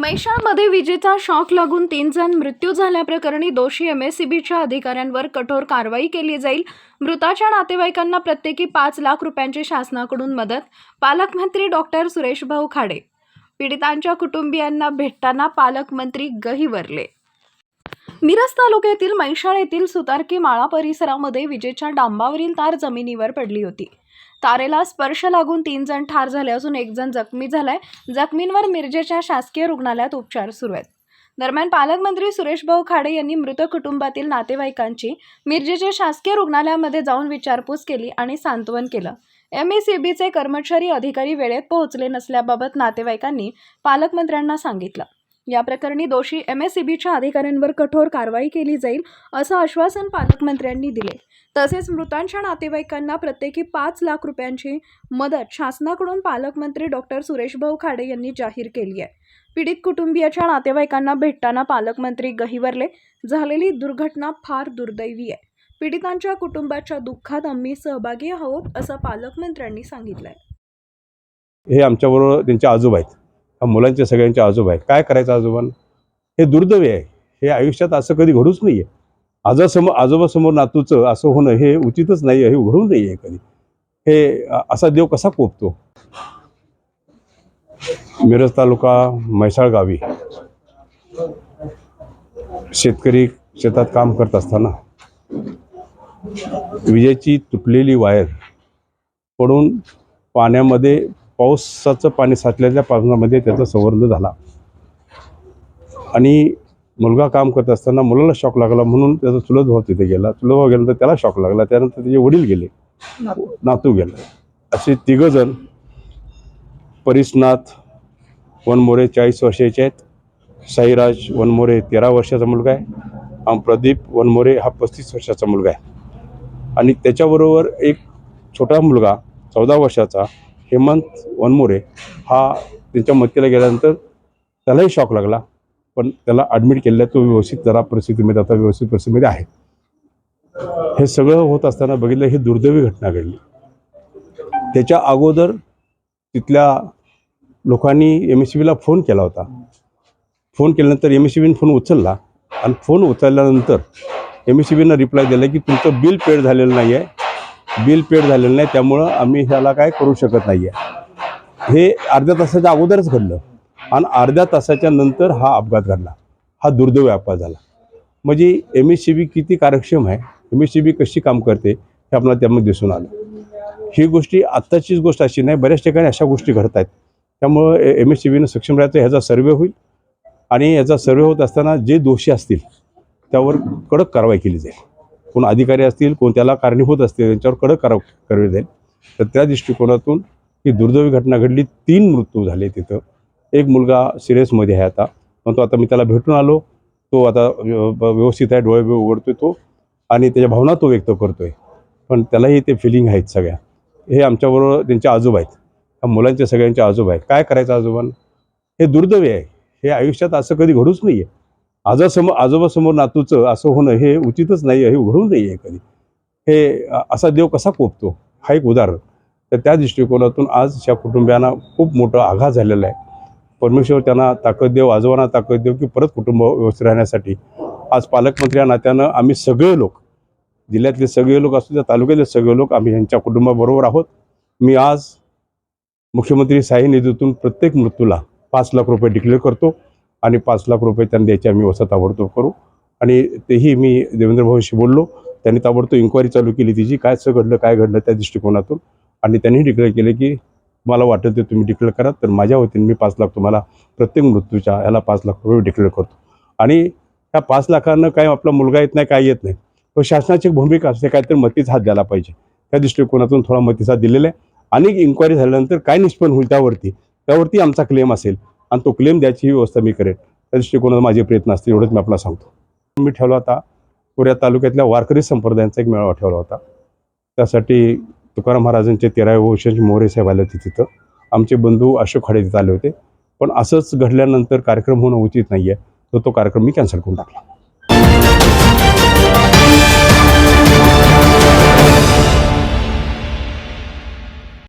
मैशाळमध्ये विजेचा शॉक लागून तीन जण मृत्यू झाल्याप्रकरणी दोषी एम ए सी बीच्या अधिकाऱ्यांवर कठोर कारवाई केली जाईल. मृताच्या नातेवाईकांना प्रत्येकी पाच लाख रुपयांची शासनाकडून मदत. पालकमंत्री डॉक्टर सुरेशभाऊ खाडे. पीडितांच्या कुटुंबियांना भेटताना पालकमंत्री गहिवरले. मिरज तालुक्यातील मैशाळ येथील सुतारकी माळा परिसरामध्ये विजेच्या डांबावरील तार जमिनीवर पडली होती. तारेला स्पर्श लागून तीन जण ठार झाले असून एक जण जखमी झालाय. जखमींवर मिरजेच्या शासकीय रुग्णालयात उपचार सुरू आहेत. दरम्यान पालकमंत्री सुरेशभाऊ खाडे यांनी मृत कुटुंबातील नातेवाईकांची मिरजेच्या शासकीय रुग्णालयामध्ये जाऊन विचारपूस केली आणि सांत्वन केलं. एम एस बीचे कर्मचारी अधिकारी वेळेत पोहोचले नसल्याबाबत नातेवाईकांनी पालकमंत्र्यांना सांगितलं. या प्रकरणी दोषी एम एस अधिकाऱ्यांवर कठोर कारवाई केली जाईल असं आश्वासन पालकमंत्र्यांनी दिले. तसेच मृतांच्या नातेवाईकांना प्रत्येकी पाच लाख रुपयांची मदत शासनाकडून पालकमंत्री डॉक्टर सुरेशभाऊ खाडे यांनी जाहीर केली आहे. पीडित कुटुंबियाच्या नातेवाईकांना भेटताना पालकमंत्री गहिवरले. झालेली दुर्घटना फार दुर्दैवी आहे. पीडितांच्या कुटुंबाच्या दुःखात आम्ही सहभागी आहोत असं पालकमंत्र्यांनी सांगितलंय. हे आमच्याबरोबर त्यांचे आजोबा आहेत. हा मुलांचे सगळ्यांचे आजोबा आहे काय करायचं आजोबांना? हे दुर्दैवी आहे. हे आयुष्यात असं कधी घडूच नाही आहे आजासमोर आजोबासमोर नातूचं असं होणं हे उचितच नाही आहे हे घडून नाही आहे कधी. हे असा देव कसा कोपतो? मिरज तालुका म्हैसाळ गावी. शेतकरी शेतात काम करत असताना विजेची तुटलेली वायर पडून पाण्यामध्ये पावसाचं पाणी साचलेल्या पाण्यामध्ये त्याचा संवर्ध झाला. आणि मुलगा काम करत असताना मुलाला शॉक लागला म्हणून त्याचा चुलत भाऊ तिथे गेला. चुलत भाऊ गेल्यानंतर त्याला शॉक लागला. त्यानंतर त्याचे वडील गेले. नातू गेला. असे तिघंजण परीसनाथ वनमोरे चाळीस वर्षाचे आहेत. साईराज वनमोरे तेरा वर्षाचा मुलगा आहे. आणि प्रदीप वनमोरे हा पस्तीस वर्षाचा मुलगा आहे. आणि त्याच्याबरोबर एक छोटा मुलगा चौदा वर्षाचा हेमंत वनमोरे हा त्यांच्या मतीला गेल्यानंतर त्यालाही शॉक लागला. पण त्याला ॲडमिट केलेला तो व्यवस्थित जरा परिस्थितीमध्ये आता व्यवस्थित परिस्थितीमध्ये आहे. हे सगळं होत असताना बघितलं ही दुर्दैवी घटना घडली. त्याच्या अगोदर तिथल्या लोकांनी एम एस सी बीला फोन केला होता. फोन केल्यानंतर एम एस सी बीने फोन उचलला. आणि फोन उचलल्यानंतर एम एस सी बीनं रिप्लाय दिला की तुमचं बिल पेड झालेलं नाही आहे बिल पेड झालेलं नाही त्यामुळं आम्ही ह्याला काय करू शकत नाही आहे हे अर्ध्या तासाच्या अगोदरच घडलं. आणि अर्ध्या तासाच्या नंतर हा अपघात घडला. हा दुर्दैवी अपघात झाला. म्हणजे एम एस सी बी किती कार्यक्षम आहे एम एस सी बी कशी काम करते हे आपल्याला त्यामध्ये दिसून आलं. ही गोष्टी आत्ताचीच गोष्ट अशी नाही बऱ्याच ठिकाणी अशा गोष्टी घडत आहेत. त्यामुळं एम एस सी बीनं सक्षम राहायचं ह्याचा सर्वे होईल. आणि याचा सर्वे होत असताना जे दोषी असतील त्यावर कडक कारवाई केली जाईल. कोण अधिकारी असतील कोण त्याला कारणीभूत असतील त्यांच्यावर कडक करा करावी जाईल तर त्या दृष्टिकोनातून ही दुर्दैवी घटना घडली. तीन मृत्यू झाले तिथं. एक मुलगा सिरियसमध्ये आहे आता. पण तो आता मी त्याला भेटून आलो. तो आता व्यवस्थित आहे डोळे उघडतोय तो. आणि त्याच्या भावना तो व्यक्त करतोय. पण त्यालाही ते फिलिंग आहेत सगळ्या. हे आमच्याबरोबर त्यांचे आजोबा आहेत. ह्या मुलांचे सगळ्यांचे आजोबा आहेत. काय करायचं आजोबांना? हे दुर्दैवी आहे. हे आयुष्यात असं कधी घडूच नाही आहे आजासमोर आजोबासमोर नातूचं असं होणं हे उचितच नाही आहे हे उघडून नाही आहे कधी. हे असा देव कसा कोपतो? हा एक उदाहरण. तर त्या दृष्टिकोनातून आज या कुटुंबियांना खूप मोठा आघात झालेला आहे. परमेश्वर त्यांना ताकद देव आजोबांना ताकद देव की परत कुटुंब व्यवस्थित राहण्यासाठी. आज पालकमंत्री या नात्यानं आम्ही सगळे लोक जिल्ह्यातले सगळे लोक असू त्या तालुक्यातले सगळे लोक आम्ही यांच्या कुटुंबाबरोबर आहोत. मी आज मुख्यमंत्री सहाय्य निधीतून प्रत्येक मृत्यूला पाच लाख रुपये डिक्लेअर करतो. आणि पाच लाख रुपये त्यांना द्यायची आम्ही व्यवस्था ताबडतोब करू. आणि तेही मी देवेंद्र भाऊशी बोललो. त्यांनी ताबडतोब इन्क्वायरी चालू केली तिची काय घडलं काय घडलं त्या दृष्टिकोनातून. आणि त्यांनी डिक्लेअर केलं की मला वाटतं ते तुम्ही डिक्लेअर करा तर माझ्या वतीने मी पाच लाख तुम्हाला प्रत्येक मृत्यूच्या याला पाच लाख रुपये डिक्लेअर करतो. आणि त्या पाच लाखांना काय आपला मुलगा येत नाही काय येत नाही. पण शासनाची भूमिका असते काहीतरी मतीचा हात द्यायला पाहिजे. त्या दृष्टिकोनातून थोडा मतीचा दिलेला आहे. आणि इन्क्वायरी झाल्यानंतर काय निष्पन्न होईल त्यावरती त्यावरती आमचा क्लेम असेल. आणि तो क्लेम द्यायची ही व्यवस्था मी करेन. त्या दृष्टिकोनात माझे प्रयत्न असतील एवढंच मी आपल्याला सांगतो. मी ठेवला होता पुऱ्या तालुक्यातल्या वारकरी संप्रदायांचा एक मेळावा ठेवला होता. त्यासाठी तुकाराम महाराजांचे तेरावे वर्षांचे मोरे साहेब आले होते तिथं. आमचे बंधू अशोक खाडे तिथं आले होते. पण असंच घडल्यानंतर कार्यक्रम होणं उचित नाही आहे तर तो कार्यक्रम मी कॅन्सल करून टाकला.